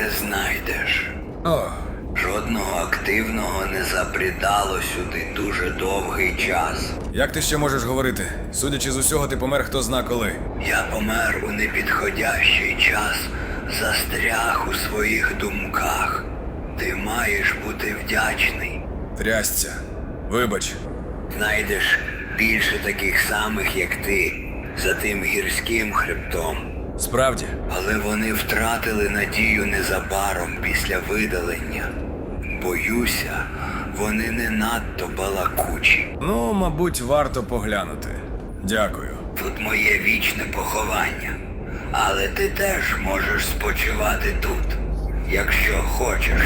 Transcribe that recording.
не знайдеш. О, Жодного активного не забрідало сюди дуже довгий час. як ти ще можеш говорити? Судячи з усього, ти помер хто зна коли. Я помер у непідходящий час, застряг у своїх думках. Ти маєш бути вдячний. Трясця. Вибач. Знайдеш більше таких самих, як ти, за тим гірським хребтом. Справді, Але вони втратили надію незабаром після видалення. Боюся, вони не надто балакучі. ну, мабуть, варто поглянути. Дякую. Тут моє вічне поховання. Але ти теж можеш спочивати тут, якщо хочеш.